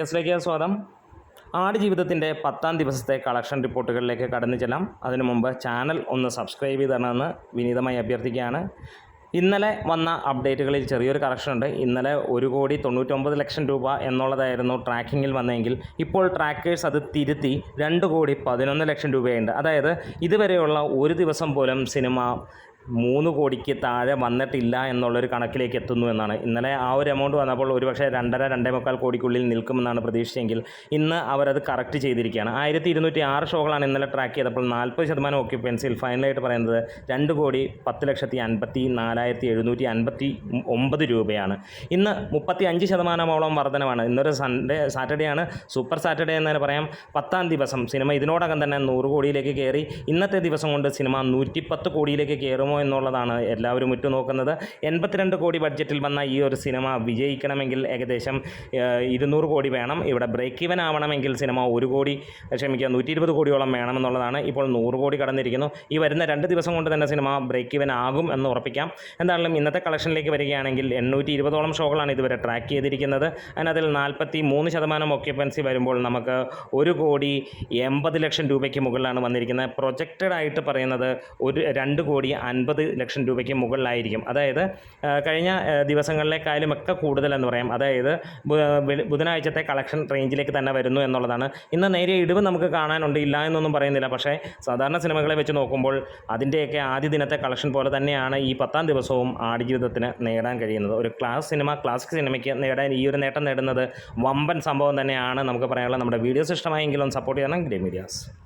ന്യൂസിലേക്ക് സ്വാഗതം. ആടുജീവിതത്തിന്റെ പത്താം ദിവസത്തെ കളക്ഷൻ റിപ്പോർട്ടുകളിലേക്ക് കടന്നു ചെല്ലാം. അതിനു മുമ്പ് ചാനൽ ഒന്ന് സബ്സ്ക്രൈബ് ചെയ്ത് തരണമെന്ന് വിനീതമായി അഭ്യർത്ഥിക്കുകയാണ്. ഇന്നലെ വന്ന അപ്ഡേറ്റുകളിൽ ചെറിയൊരു കറക്ഷൻ ഉണ്ട്. ഇന്നലെ ഒരു കോടി തൊണ്ണൂറ്റൊമ്പത് ലക്ഷം രൂപ എന്നുള്ളതായിരുന്നു ട്രാക്കിങ്ങിൽ വന്നതെങ്കിൽ ഇപ്പോൾ ട്രാക്കേഴ്സ് അത് തിരുത്തി രണ്ട് കോടി പതിനൊന്ന് ലക്ഷം രൂപയുണ്ട്. അതായത് ഇതുവരെയുള്ള ഒരു ദിവസം പോലും സിനിമ മൂന്ന് കോടിക്ക് താഴെ വന്നിട്ടില്ല എന്നുള്ളൊരു കണക്കിലേക്ക് എത്തുന്നു എന്നാണ്. ഇന്നലെ ആ ഒരു എമൗണ്ട് വന്നപ്പോൾ ഒരുപക്ഷെ രണ്ടര രണ്ടേ മുക്കാൽ കോടിക്കുള്ളിൽ നിൽക്കുമെന്നാണ് പ്രതീക്ഷിച്ചെങ്കിൽ ഇന്ന് അവരത് കറക്റ്റ് ചെയ്തിരിക്കുകയാണ്. ആയിരത്തി ഇരുന്നൂറ്റി ആറ് ഷോകളാണ് ഇന്നലെ ട്രാക്ക് ചെയ്തപ്പോൾ നാൽപ്പത് ശതമാനം ഓക്യുപ്പൻസിയിൽ ഫൈനലായിട്ട് പറയുന്നത് രണ്ട് കോടി പത്ത് ലക്ഷത്തി അൻപത്തി നാലായിരത്തി എഴുന്നൂറ്റി അൻപത്തി ഒമ്പത് രൂപയാണ്. ഇന്ന് മുപ്പത്തി അഞ്ച് ശതമാനമോളം വർധനമാണ് ഇന്നൊരു സൺഡേ സാറ്റർഡേ ആണ്. സൂപ്പർ സാറ്റർഡേ എന്ന് തന്നെ പറയാം. പത്താം ദിവസം സിനിമ ഇതിനോടകം തന്നെ നൂറ് കോടിയിലേക്ക് കയറി. ഇന്നത്തെ ദിവസം കൊണ്ട് സിനിമ നൂറ്റിപ്പത്ത് കോടിയിലേക്ക് കയറുമോ എന്നുള്ളതാണ് എല്ലാവരും ഉറ്റുനോക്കുന്നത്. എൺപത്തിരണ്ട് കോടി ബഡ്ജറ്റിൽ വന്ന ഈ ഒരു സിനിമ വിജയിക്കണമെങ്കിൽ ഏകദേശം ഇരുന്നൂറ് കോടി വേണം. ഇവിടെ ബ്രേക്ക് ഈവൻ ആവണമെങ്കിൽ സിനിമ ഒരു കോടി ക്ഷമിക്കുക നൂറ്റി ഇരുപത് കോടിയോളം വേണമെന്നുള്ളതാണ്. ഇപ്പോൾ നൂറ് കോടി കടന്നിരിക്കുന്നു. ഈ വരുന്ന രണ്ട് ദിവസം കൊണ്ട് തന്നെ സിനിമ ബ്രേക്ക് ഈവൻ ആകും എന്ന് ഉറപ്പിക്കാം. എന്തായാലും ഇന്നത്തെ കളക്ഷനിലേക്ക് വരികയാണെങ്കിൽ എണ്ണൂറ്റി ഇരുപതോളം ഷോകളാണ് ഇതുവരെ ട്രാക്ക് ചെയ്തിരിക്കുന്നത്. അതിനതിൽ നാൽപ്പത്തി മൂന്ന് ശതമാനം ഒക്യുപ്പൻസി വരുമ്പോൾ നമുക്ക് ഒരു കോടി എൺപത് ലക്ഷം രൂപയ്ക്ക് മുകളിലാണ് വന്നിരിക്കുന്നത്. പ്രൊജക്റ്റഡ് ആയിട്ട് പറയുന്നത് ഒരു രണ്ട് കോടി അൻപത് ലക്ഷം രൂപയ്ക്ക് മുകളിലായിരിക്കും. അതായത് കഴിഞ്ഞ ആ, ദിവസങ്ങളിലേക്കായാലും ഒക്കെ കൂടുതലെന്ന് പറയാം. അതായത് ബുധനാഴ്ചത്തെ കളക്ഷൻ റേഞ്ചിലേക്ക് തന്നെ വരുന്നു എന്നുള്ളതാണ്. ഇന്ന് നേരിയ ഇടിവ് നമുക്ക് കാണാനുണ്ട്. ഇല്ല എന്നൊന്നും പറയുന്നില്ല. പക്ഷേ സാധാരണ സിനിമകളെ വെച്ച് നോക്കുമ്പോൾ അതിന്റെയൊക്കെ ആദ്യ ദിനത്തെ കളക്ഷൻ പോലെ തന്നെയാണ് ഈ പത്താം ദിവസവും ആടുജീവിതത്തിന് നേടാൻ കഴിയുന്നത്. ഒരു ക്ലാസ് സിനിമ ക്ലാസിക് സിനിമയ്ക്ക് നേടാൻ ഈ ഒരു നേട്ടം നേടുന്നത് വമ്പൻ സംഭവം തന്നെയാണ് നമുക്ക് പറയാനുള്ളത്. നമ്മുടെ വീഡിയോസ് ഇഷ്ടമായെങ്കിലും സപ്പോർട്ട് ചെയ്യണം. Grey medias